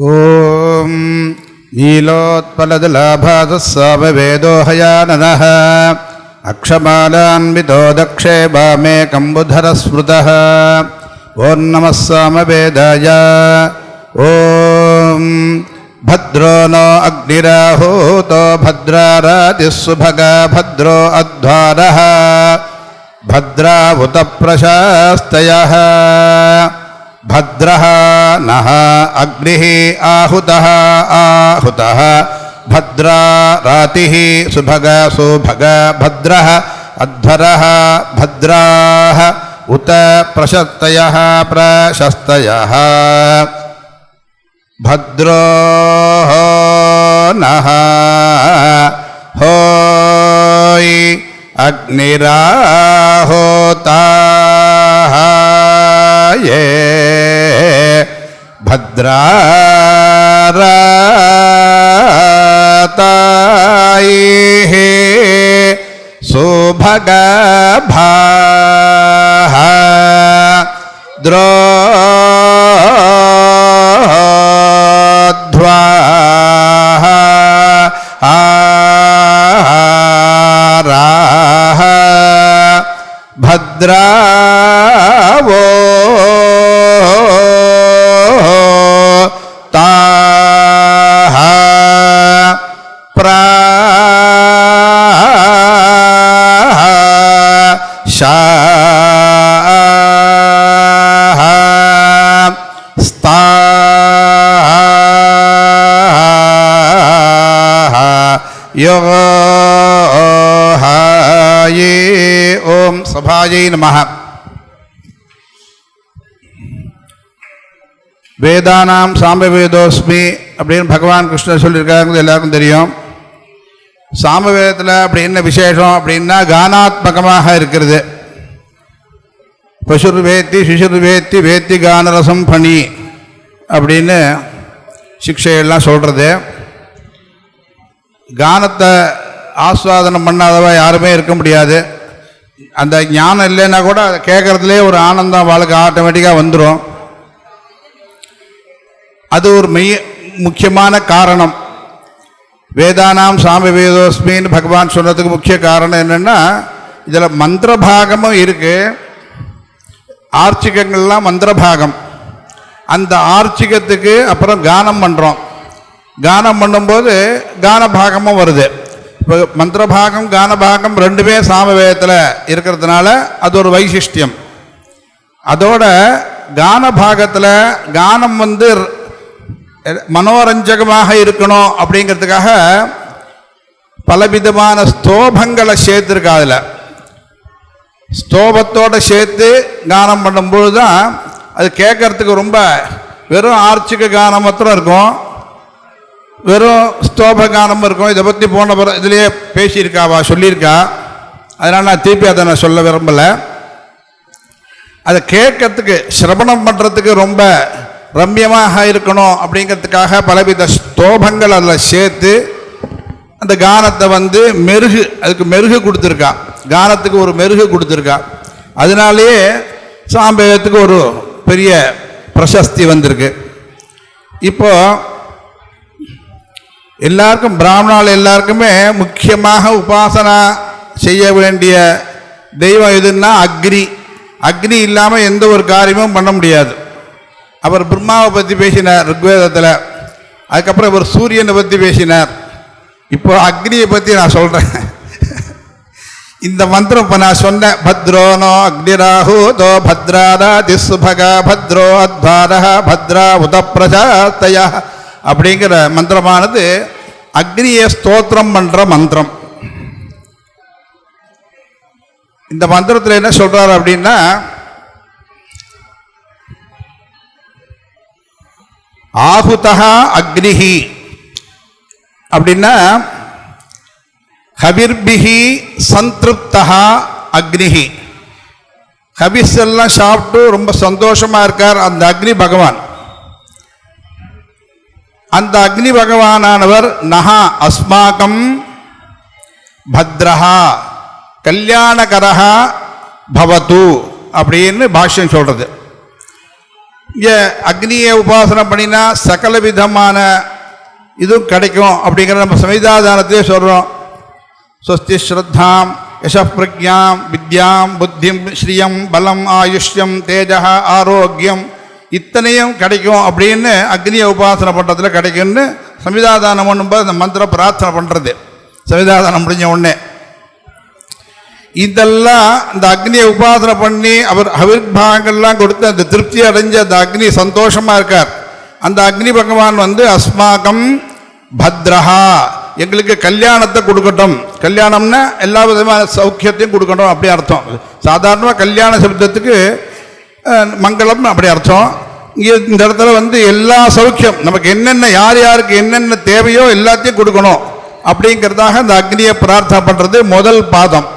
ॐ नीलोत्पलदलाभासः सामवेदो हयाननः अक्षमालान्वितो दक्षे वामे कम्बुधरस्मृतः ॐ नमः सामवेदाय ॐ भद्रो नो अग्निराहूतो भद्रारातिः सुभगा भद्रो अध्वारः भद्राहुतप्रशास्तयः भद्रः नः अग्निः आहुतः आहुतः। भद्रा रातिः, सुभग सुभग, भद्रः। अध्वरः, भद्राः। उत प्रशस्तयः प्रशस्तयः। भद्रो नः। होय्, अग्निराहोताः। ये भद्रारातायैः सुभगभाः द्रोध्वाः आराः भद्रावो యోగాయే ఓం సభాయై నమ வேதானாம் சாம்பவேதோஸ்மி அப்படின்னு பகவான் கிருஷ்ணர் சொல்லியிருக்காருங்கிறது எல்லாருக்கும் தெரியும். சாம்பவேதத்தில் அப்படி என்ன விசேஷம் அப்படின்னா கானாத்மகமாக இருக்கிறது. பசுர் வேத்தி சிசுர் வேத்தி வேத்தி கானரசம் பணி அப்படின்னு சிக்ஷையெல்லாம் சொல்கிறது கானத்தை ஆஸ்வாதனம் பண்ணாதவா யாருமே இருக்க முடியாது. அந்த ஞானம் இல்லைன்னா கூட அதை கேட்குறதுலே ஒரு ஆனந்தம் வாழ்க்கை ஆட்டோமேட்டிக்காக வந்துடும் அது ஒரு மெய் முக்கியமான காரணம். வேதானாம் சாமி வேதோஸ்மின்னு பகவான் சொன்னதுக்கு முக்கிய காரணம் என்னென்னா இதில் மந்திர பாகமும் இருக்குது ஆர்ச்சிகங்கள்லாம் மந்திர பாகம் அந்த ஆர்ச்சிகத்துக்கு அப்புறம் கானம் பண்ணுறோம் கானம் பண்ணும்போது கான பாகமும் வருது. இப்போ மந்திரபாகம் கானபாகம் ரெண்டுமே சாமவேதத்தில் இருக்கிறதுனால அது ஒரு வைசிஷ்டியம். அதோட கான பாகத்தில் கானம் வந்து மனோரஞ்சகமாக இருக்கணும் அப்படிங்கிறதுக்காக பலவிதமான ஸ்தோபங்களை சேர்த்துருக்கா அதில். ஸ்தோபத்தோடு சேர்த்து கானம் பண்ணும்பொழுது தான் அது கேட்கறதுக்கு ரொம்ப வெறும் ஆர்ச்சிக்கு கானம் மாத்திரம் இருக்கும். வெறும் ஸ்தோப கானம் இருக்கும். இதை பற்றி போன பிற இதுலேயே பேசியிருக்காவா சொல்லியிருக்கா? அதனால் நான் திருப்பி அதை நான் சொல்ல விரும்பலை. அதை கேட்கறதுக்கு சிரவணம் பண்ணுறதுக்கு ரொம்ப ரம்யமாக இருக்கணும் அப்படிங்கிறதுக்காக பலவித ஸ்தோபங்கள் அதில் சேர்த்து அந்த கானத்தை வந்து மெருகு அதுக்கு மெருகு கொடுத்துருக்கா. கானத்துக்கு ஒரு மெருகு கொடுத்துருக்கா. அதனாலேயே சாம்பேகத்துக்கு ஒரு பெரிய பிரசஸ்தி வந்திருக்கு. இப்போ எல்லாருக்கும் பிராமணால் எல்லாருக்குமே முக்கியமாக உபாசனா செய்ய வேண்டிய தெய்வம் எதுன்னா அக்னி. அக்னி இல்லாமல் எந்த ஒரு காரியமும் பண்ண முடியாது. அவர் பிரம்மாவை பற்றி பேசினார் ருக்வேதத்தில். அதுக்கப்புறம் இவர் சூரியனை பற்றி பேசினார். இப்போ அக்னியை பற்றி நான் சொல்கிறேன் இந்த மந்திரம் இப்போ நான் சொன்னேன் பத்ரோனோ அக்னிராஹூதோ பத்ராதா திசுபக பத்ரோ அத்வாரா பத்ரா உதப்பிரஜாத்தய அப்படிங்கிற மந்திரமானது அக்னியை ஸ்தோத்திரம் பண்ணுற மந்திரம். இந்த மந்திரத்தில் என்ன சொல்கிறார் அப்படின்னா ஆகுதா அக்னிஹி. அப்படின்னா ஹபிர்பிஹி சந்திருப்தா அக்னிஹி. ஹபிஸ் எல்லாம் சாப்பிட்டு ரொம்ப சந்தோஷமாக இருக்கார் அந்த அக்னி பகவான். அந்த அக்னி பகவானானவர் நகா அஸ்மாக்கம் பத்ரஹா கல்யாணகரஹா பவத்து அப்படின்னு பாஷ்யம் சொல்கிறது இங்கே அக்னியை உபாசனம் பண்ணினா சகல விதமான இதுவும் கிடைக்கும் அப்படிங்கிற நம்ம சமிதாதானத்தையே சொல்கிறோம் ஸ்வஸ்தி ஸ்ரத்தாம் யசப்பிரஜாம் வித்யாம் புத்திம் ஸ்ரீயம் பலம் ஆயுஷ்யம் தேஜா ஆரோக்கியம் இத்தனையும் கிடைக்கும் அப்படின்னு அக்னியை உபாசனை பண்ணுறதுல கிடைக்கும்னு சமிதாதானம் பண்ணும்போது அந்த மந்திர பிரார்த்தனை பண்ணுறது சமிதாதானம் முடிஞ்ச உடனே. இதெல்லாம் இந்த அக்னியை உபாசனை பண்ணி அவர் அவிர்பாகங்கள்லாம் கொடுத்து அந்த திருப்தி அடைஞ்ச அந்த அக்னி சந்தோஷமாக இருக்கார். அந்த அக்னி பகவான் வந்து அஸ்மாகம் பத்ரஹா. எங்களுக்கு கல்யாணத்தை கொடுக்கட்டும். கல்யாணம்னா எல்லா விதமான சௌக்கியத்தையும் கொடுக்கட்டும் அப்படி அர்த்தம். சாதாரணமாக கல்யாண சப்தத்துக்கு மங்களம் அப்படி அர்த்தம். இங்கே இந்த இடத்துல வந்து எல்லா சௌக்கியம் நமக்கு என்னென்ன யார் யாருக்கு என்னென்ன தேவையோ எல்லாத்தையும் கொடுக்கணும். அப்படிங்கிறதாக அந்த அக்னியை பிரார்த்தனை பண்ணுறது முதல் பாதம்.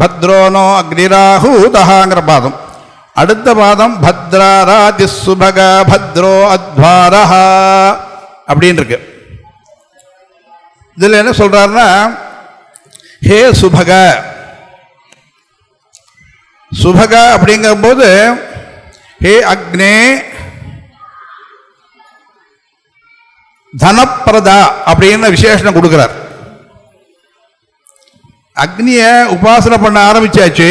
பத்ரோனோ அக்னிராஹூதகாங்கிற பாதம். அடுத்த பாதம் பத்ராராதி சுபக பத்ரோ அத்வாரஹா அப்படின்னு இருக்கு இதில் என்ன சொல்கிறாருன்னா ஹே சுபக. சுபக அப்படிங்கும்போது ஹே அக்னே தனப்பிரதா அப்படின்னு விசேஷனம் கொடுக்குறார். அக்னியை உபாசனை பண்ண ஆரம்பிச்சாச்சு.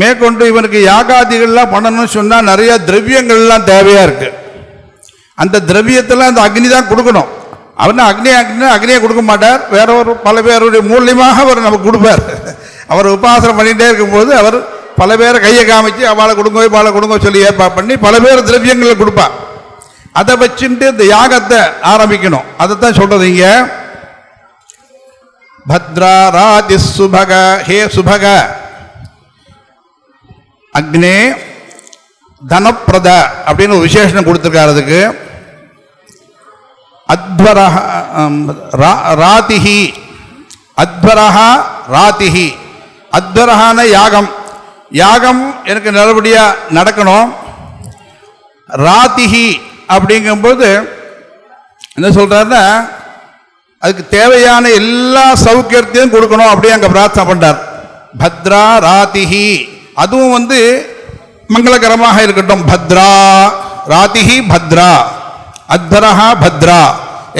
மேற்கொண்டு இவனுக்கு யாகாதிகள்லாம் பண்ணணும்னு சொன்னால் நிறைய திரவியங்கள்லாம் தேவையாக இருக்கு. அந்த திரவியத்தெல்லாம் அந்த அக்னி தான் கொடுக்கணும். அவர்னா அக்னி அக்னி அக்னியை கொடுக்க மாட்டார். வேற ஒரு பல பேருடைய மூலியமாக அவர் நமக்கு கொடுப்பார். அவர் உபாசனை பண்ணிகிட்டே இருக்கும்போது அவர் பல பேரை கையை காமிச்சு அவளை கொடுங்க இவாளை கொடுங்க சொல்லி ஏற்பாடு பண்ணி பல பேர் திரவியங்களை கொடுப்பார். அதை வச்சுட்டு இந்த யாகத்தை ஆரம்பிக்கணும். அதை தான் சொல்கிறது இங்கே. பத்ரா ராதி சுபக ஹே சுபக. அக்னே தனப்பிரத அப்படின்னு ஒரு விசேஷனம் கொடுத்துருக்காரு அதுக்கு. அத்வரஹ ரா- ராதிஹி. அத்வரஹா ராதிஹி. அத்வரஹான யாகம். யாகம் எனக்கு நல்லபடியாக நடக்கணும். ராதிஹி அப்படிங்கும்போது என்ன சொல்கிறாருன்னா அதுக்கு தேவையான எல்லா சௌக்கியத்தையும் கொடுக்கணும் அப்படி அங்கே பிரார்த்தனை பண்ணார் பத்ரா ராதிஹி. அதுவும் வந்து மங்களகரமாக இருக்கட்டும். பத்ரா ராதிஹி பத்ரா. அத்வரஹா பத்ரா.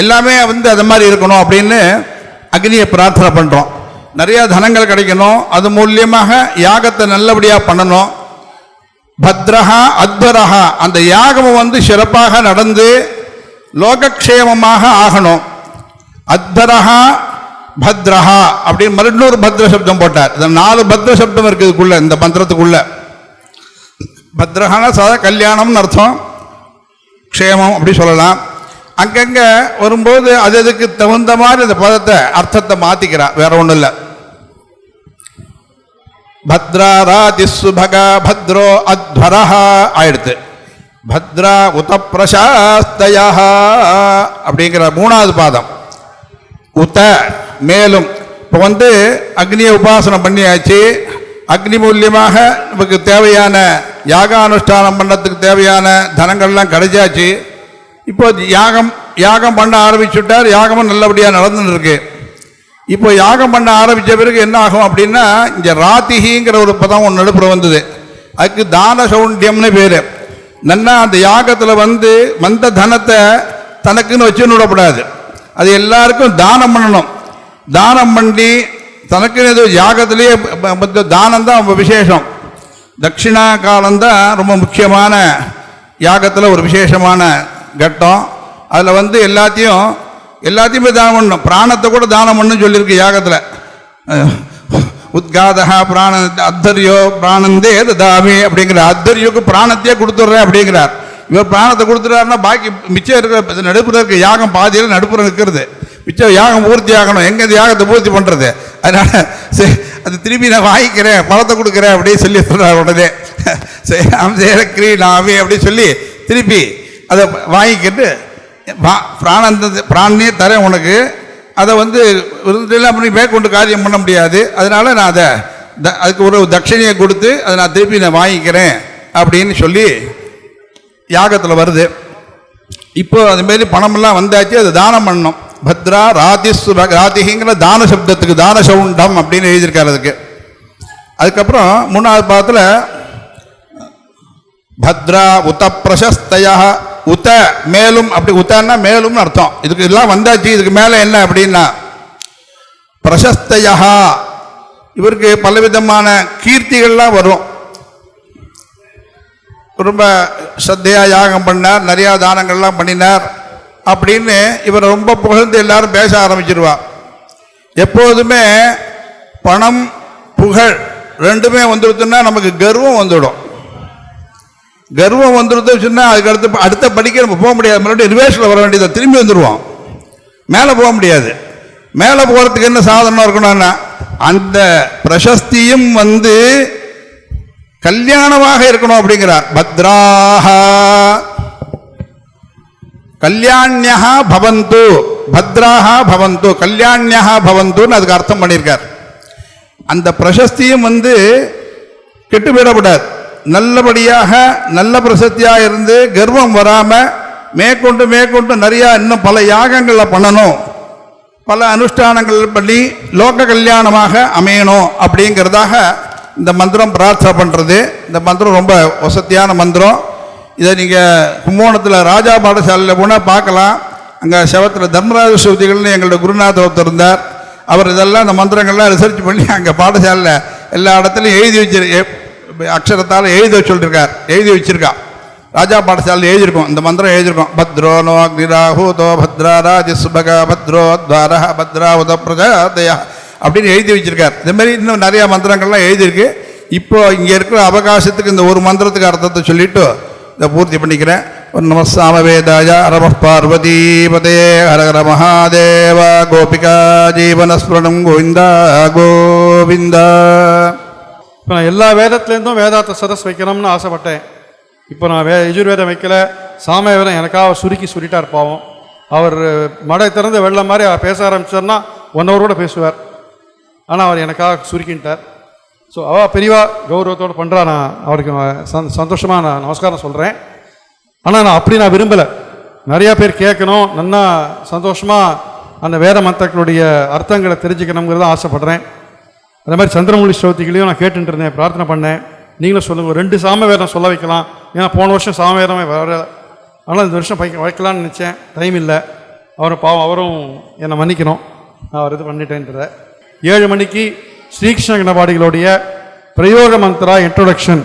எல்லாமே வந்து அது மாதிரி இருக்கணும் அப்படின்னு அக்னியை பிரார்த்தனை பண்ணுறோம் நிறைய தனங்கள் கிடைக்கணும். அது மூலியமாக யாகத்தை நல்லபடியாக பண்ணணும். பத்ரஹா அத்வரஹா அந்த யாகம் வந்து சிறப்பாக நடந்து லோகக்ஷேமமாக ஆகணும். அத்தரஹா பத்ரஹா அப்படின்னு மறுநூறு பத்ர சப்தம் போட்டார். இந்த நாலு பத்ர சப்தம் இருக்குதுக்குள்ள இந்த மந்திரத்துக்குள்ள. பத்ரஹான சாதா கல்யாணம்னு அர்த்தம். க்ஷேமம் அப்படி சொல்லலாம். அங்கங்கே வரும்போது அது அதுக்கு தகுந்த மாதிரி அந்த பதத்தை அர்த்தத்தை மாற்றிக்கிறான் வேற ஒன்றும் இல்லை. பத்ராராதி சுபக பத்ரோ அத்வரஹ ஆயிடுத்து. பத்ரா உத பிரசாஸ்தயா அப்படிங்கிற மூணாவது பாதம். உத மேலும் இப்போ வந்து அக்னியை உபாசனம் பண்ணியாச்சு. அக்னி மூலியமாக நமக்கு தேவையான யாகானுஷ்டானம் பண்ணத்துக்கு தேவையான தனங்கள்லாம் கிடைச்சாச்சு. இப்போ யாகம் யாகம் பண்ண ஆரம்பிச்சுட்டார். யாகமும் நல்லபடியாக நடந்துன்னு இருக்கு இப்போ யாகம் பண்ண ஆரம்பித்த பிறகு என்ன ஆகும் அப்படின்னா இங்கே ராத்திகிங்கிற ஒரு பதம் ஒன்று நடுப்புற வந்தது. அதுக்கு தான சௌண்டியம்னு பேர். நன்னா அந்த யாகத்தில் வந்து வந்த தனத்தை தனக்குன்னு வச்சுன்னு விடக்கூடாது அது எல்லாருக்கும் தானம் பண்ணணும். தானம் பண்ணி தனக்கு ஏதோ யாகத்திலேயே தானம் தான் ரொம்ப விசேஷம். தட்சிணா காலம்தான் ரொம்ப முக்கியமான யாகத்தில் ஒரு விசேஷமான கட்டம். அதில் வந்து எல்லாத்தையும் எல்லாத்தையுமே தானம் பண்ணணும். பிராணத்தை கூட தானம் பண்ணணும்னு சொல்லியிருக்கு யாகத்தில். உத்காதா பிராண அத்தரியோ பிராணந்தே தாமி அப்படிங்கிற அத்தரியோக்கு பிராணத்தையே கொடுத்துட்றேன் அப்படிங்கிறார். இவர் பிராணத்தை கொடுத்துட்டாருன்னா பாக்கி மிச்சம் இருக்கிற நடுப்புற இருக்க யாகம் பாதியில் நடுப்புறம் இருக்கிறது மிச்சம் யாகம் பூர்த்தி ஆகணும். எங்கே இந்த யாகத்தை பூர்த்தி பண்ணுறது அதனால சரி அது திரும்பி நான் வாங்கிக்கிறேன் பழத்தை கொடுக்குறேன் அப்படின்னு சொல்லி சொல்கிறார் உடனே. சரி அம்சேர கிரீனாமி அப்படின்னு சொல்லி திருப்பி அதை வாங்கிக்கிட்டு வா- பிராணந்த பிராணனே தரேன் உனக்கு. அதை வந்து விருந்தெல்லாம் பண்ணி மேற்கொண்டு காரியம் பண்ண முடியாது. அதனால் நான் அதை த- அதுக்கு ஒரு தட்சணையை கொடுத்து அதை நான் திருப்பி நான் வாங்கிக்கிறேன் அப்படின்னு சொல்லி யாகத்தில் வருது. இப்போ அதுமாரி பணமெல்லாம் வந்தாச்சு அது தானம் பண்ணணும். பத்ரா ராதி சுப ராதிகிங்கிற தான சப்தத்துக்கு தான சவுண்டம் அப்படின்னு எழுதியிருக்காரு அதுக்கு. அதுக்கப்புறம் மூணாவது பாதத்தில் பத்ரா உத பிரசஸ்தயா உத மேலும் அப்படி உத்தன்னா மேலும்னு அர்த்தம். இதுக்கு எல்லாம் வந்தாச்சு இதுக்கு மேலே என்ன அப்படின்னா பிரசஸ்தயா. இவருக்கு பலவிதமான கீர்த்திகள்லாம் வரும். ரொம்ப சத்தையாக யாகம் பண்ணார் நிறையா தானங்கள்லாம் பண்ணினார் அப்படின்னு இவர் ரொம்ப புகழ்ந்து எல்லாரும் பேச ஆரம்பிச்சிருவா. எப்போதுமே பணம் புகழ் ரெண்டுமே வந்துடுதுன்னா நமக்கு கர்வம் வந்துடும். கர்வம் வந்துடுது சொன்னால் அதுக்கு அடுத்து அடுத்த படிக்க நம்ம போக முடியாது. மறுபடியும் ரிவேஷனில் வர வேண்டியதை திரும்பி வந்துடுவோம் மேலே போக முடியாது. மேலே போகிறதுக்கு என்ன சாதனம் இருக்கணும்னா அந்த பிரசஸ்தியும் வந்து கல்யாணமாக இருக்கணும் அப்படிங்கிறார் பத்ராஹ. கல்யாணியா பவந்து. பத்ராஹ பவந்து. கல்யாணியா பவந்துன்னு அதுக்கு அர்த்தம் பண்ணியிருக்கார். அந்த பிரசஸ்தியும் வந்து கெட்டு விடக்கூடாது நல்லபடியாக நல்ல பிரசத்தியாக இருந்து கர்வம் வராமல் மேற்கொண்டு மேற்கொண்டு நிறையா இன்னும் பல யாகங்களில் பண்ணணும். பல அனுஷ்டானங்கள் பண்ணி லோக கல்யாணமாக அமையணும் அப்படிங்கிறதாக இந்த மந்திரம் பிரார்த்தனை பண்ணுறது இந்த மந்திரம் ரொம்ப வசதியான மந்திரம். இதை நீங்கள் கும்போணத்தில் ராஜா பாடசாலையில் போனால் பார்க்கலாம். அங்கே செவத்தில் தர்மராஜ சுவதிகள்னு எங்களோட குருநாதர் ஒருத்தர் இருந்தார். அவர் இதெல்லாம் இந்த மந்திரங்கள்லாம் ரிசர்ச் பண்ணி அங்கே பாடசாலையில் எல்லா இடத்துலையும் எழுதி வச்சிரு அக்ஷரத்தால் எழுதி வச்சு சொல்லியிருக்கார் எழுதி வச்சிருக்கா. ராஜா பாடசாலையில் எழுதியிருக்கோம். இந்த மந்திரம் எழுதியிருக்கோம். பத்ரோ நோ அக்னிராஹூதோ பத்ரா ராஜஸ்பக பத்ரோ துவாரா பத்ரா உத பிரஜாதயா அப்படின்னு எழுதி வச்சிருக்கார். இந்த மாதிரி இன்னும் நிறையா மந்திரங்கள்லாம் எழுதியிருக்கு. இப்போ இங்கே இருக்கிற அவகாசத்துக்கு இந்த ஒரு மந்திரத்துக்கு அர்த்தத்தை சொல்லிட்டு இதை பூர்த்தி பண்ணிக்கிறேன். நம சாமவேதாய அரம பார்வதி பதே. ஹரஹர மகாதேவ கோபிகா ஜீவனஸ்மரணம் கோவிந்தா கோவிந்தா. இப்போ நான் எல்லா வேதத்துலேருந்தும் வேதாத்த சதஸ் வைக்கணும்னு ஆசைப்பட்டேன். இப்போ நான் வே யஜுர்வேதம் வைக்கல. சாமவேதம் எனக்காக அவர் சுருக்கி சொல்லிட்டார் பாவம். அவர் மடை திறந்து வெள்ளம் மாதிரி அவர் பேச ஆரம்பிச்சார்னா ஒன் ஹவரோட பேசுவார். ஆனால் அவர் எனக்காக சுருக்கின்ட்டார். ஸோ அவள் பெரியவா கௌரவத்தோடு பண்ணுறா நான் அவருக்கு சந் சந்தோஷமாக நான் நமஸ்காரம் சொல்கிறேன் ஆனால் நான் அப்படி நான் விரும்பலை. நிறையா பேர் கேட்கணும் நல்லா சந்தோஷமாக அந்த வேத மந்திரங்களுடைய அர்த்தங்களை தெரிஞ்சுக்கணுங்கிறத ஆசைப்பட்றேன். அதே மாதிரி சந்திரமொழி ஸ்ரோதிகளையும் நான் கேட்டுட்டு இருந்தேன் பிரார்த்தனை பண்ணேன். நீங்களும் சொல்லுங்கள் ரெண்டு சாம வேதம் சொல்ல வைக்கலாம். ஏன்னா போன வருஷம் சாம வேதமே வர ஆனால் இந்த வருஷம் வைக்க வைக்கலாம்னு நினச்சேன். டைம் இல்லை. அவரும் பாவம் அவரும் என்னை மன்னிக்கணும். நான் அவர் இது பண்ணிட்டேன்றத. ஏழு மணிக்கு ஸ்ரீகிருஷ்ண கணபாடிகளுடைய பிரயோக மந்திரா இன்ட்ரோடக்ஷன்